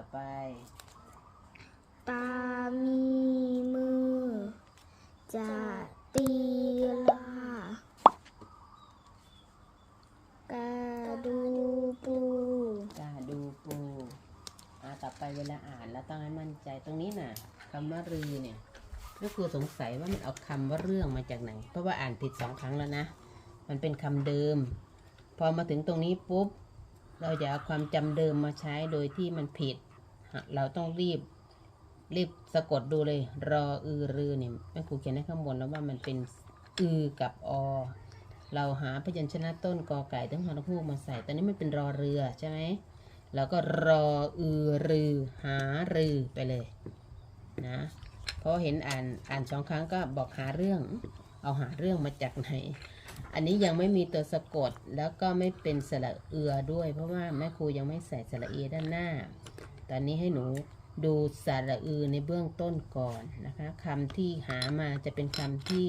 ต่อไป ตามีมือ จะตีลากาดูปูกาดูปูอ่าต่อไปเวลาอ่านแล้วต้องให้มั่นใจตรงนี้น่ะคำว่ารือเนี่ย ก็คือสงสัยว่ามันเอาคำว่าเรื่องมาจากไหน เพราะว่าอ่านผิดสองครั้งแล้วนะ มันเป็นคำเดิม พอมาถึงตรงนี้ปุ๊บ เราจะเอาความจำเดิมมาใช้โดยที่มันผิด เราต้องรีบ รีบสะกดดูเลย รออือรือเนี่ยแม่ครูเขียนให้ข้างบนแล้วว่ามันเป็นอือกับอเราหาพยัญชนะต้นกอไก่ตั้งหอนกฮูกมาใส่ ตอนนี้มันเป็นรอเรือใช่ไหมแล้วก็รออือรือหารือไปเลยนะเพราะเห็นอ่านอ่านสองครั้งก็บอกหาเรื่อง เอาหาเรื่องมาจากไหน อันนี้ยังไม่มีตัวสะกดแล้วก็ไม่เป็นสระเอือด้วย เพราะว่าแม่ครูยังไม่ใส่สระเอด้านหน้า ตอนนี้ให้หนูดูสระอือในเบื้องต้นก่อนนะคะคำที่หามาจะเป็นคำที่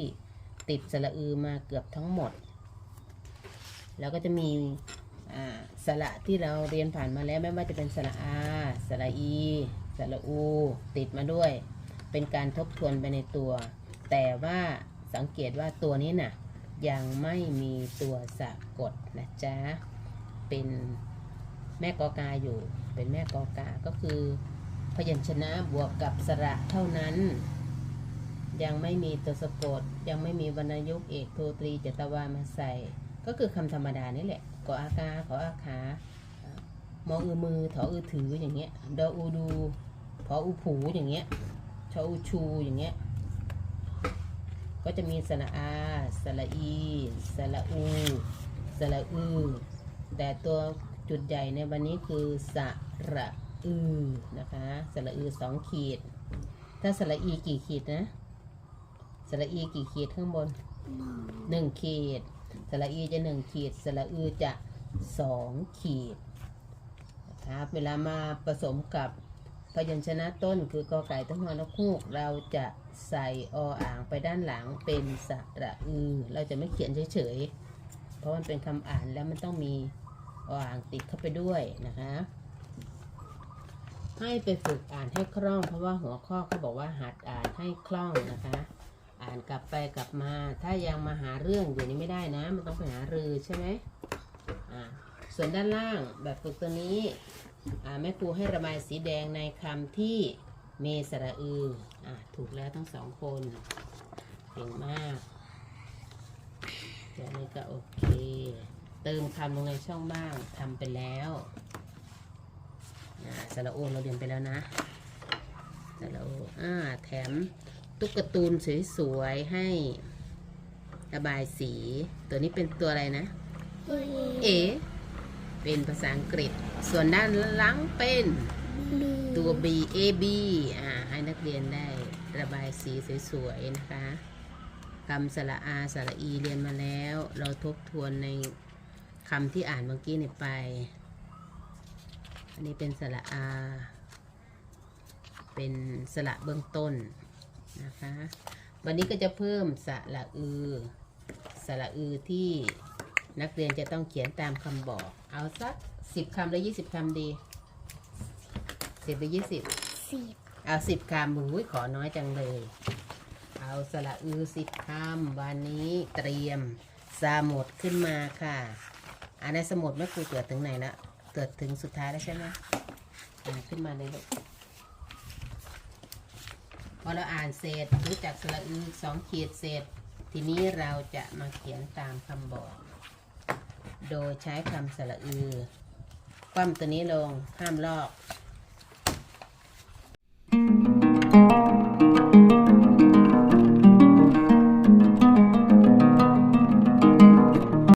ติดสระอือมาเกือบทั้งหมด แล้วก็จะมีสระที่เราเรียนผ่านมาแล้วไม่ว่าจะเป็นสระอาสระอีสระอู ติดมาด้วย เป็นการทบทวนไปในตัว แต่ว่าสังเกตว่าตัวนี้น่ะยังไม่มีตัวสะกดนะจ๊ะ เป็น แม่กอกาอยู่ เป็นแม่กอกา ก็คือพยัญชนะบวกกับสระเท่านั้น ยังไม่มีตัวสะกด ยังไม่มีวรรณยุกต์เอกโทตรีจตวามาใส่ ก็คือคำธรรมดานี่แหละกออากาขออาขาอ่ามออือมือถออือถืออย่างเงี้ยดออูดูพออูผูอย่างเงี้ยชออูชูอย่างเงี้ยก็จะมีสระอา สระอี สระอู สระอือแต่ตัว จุดใหญ่ในวันนี้คือสระอือนะคะสระอือสองขีด ถ้าสระอีกี่ขีดนะสระอีกี่ขีดข้างบนหนึ่งขีดสระอีจะหนึ่งขีดสระอือจะสองขีดนะครับเวลามาผสมกับพยัญชนะต้นคือกอไก่ต้นหอนกฮูก เราจะใส่ออ่างไปด้านหลังเป็นสระอือ เราจะไม่เขียนเฉยๆ เพราะมันเป็นคำอ่านแล้วมันต้องมี ออ่างติดเข้าไปด้วยนะคะ ให้ไปฝึกอ่านให้คล่อง เพราะว่าหัวข้อเขาบอกว่าหัดอ่านให้คล่องนะคะ อ่านกลับไปกลับมา ถ้ายังมาหาเรื่องอยู่นี่ไม่ได้นะ มันต้องไปหารือใช่ไหมอ่าส่วนด้านล่างแบบฝึกตัวนี้อ่าแม่ครูให้ระบายสีแดงในคำที่เมสระอืออ่าถูกแล้วทั้งสองคนเก่งมากเดี๋ยวนี้ก็โอเค เติมคำลงในช่องบ้างทำไปแล้วอ่าสระอูเราเรียนไปแล้วนะสระอูอ่าแถมตุ๊กตาตูนสวยๆให้ระบายสี ตัวนี้เป็นตัวอะไรนะ เอ เป็นภาษาอังกฤษ ส่วนด้านหลังเป็นตัว B A B อ่าให้นักเรียนได้ระบายสีสวยๆนะคะคำสระอาสระอีเรียนมาแล้ว เราทบทวนใน คำที่อ่านเมื่อกี้เนี่ยไป อันนี้เป็นสระอา เป็นสระเบื้องต้นนะคะ วันนี้ก็จะเพิ่มสระอือ สระอือที่นักเรียนจะต้องเขียนตามคำบอก เอาสักสิบคำหรือยี่สิบคำดีสิบหรือยี่สิบสิบเอาสิบคำอุ้ยขอน้อยจังเลย เอาสระอือสิบคำวันนี้เตรียมสมุดขึ้นมาค่ะ อ่านในสมุดแม่ครูตรวจถึงไหนละตรวจถึงสุดท้ายแล้วใช่ไหมอ่าขึ้นมาเลยลูกพอเราอ่านเสร็จรู้จักสระอือสองขีดเสร็จ ทีนี้เราจะมาเขียนตามคำบอก โดยใช้คำสระอือคว่ำตัวนี้ลงห้ามลอก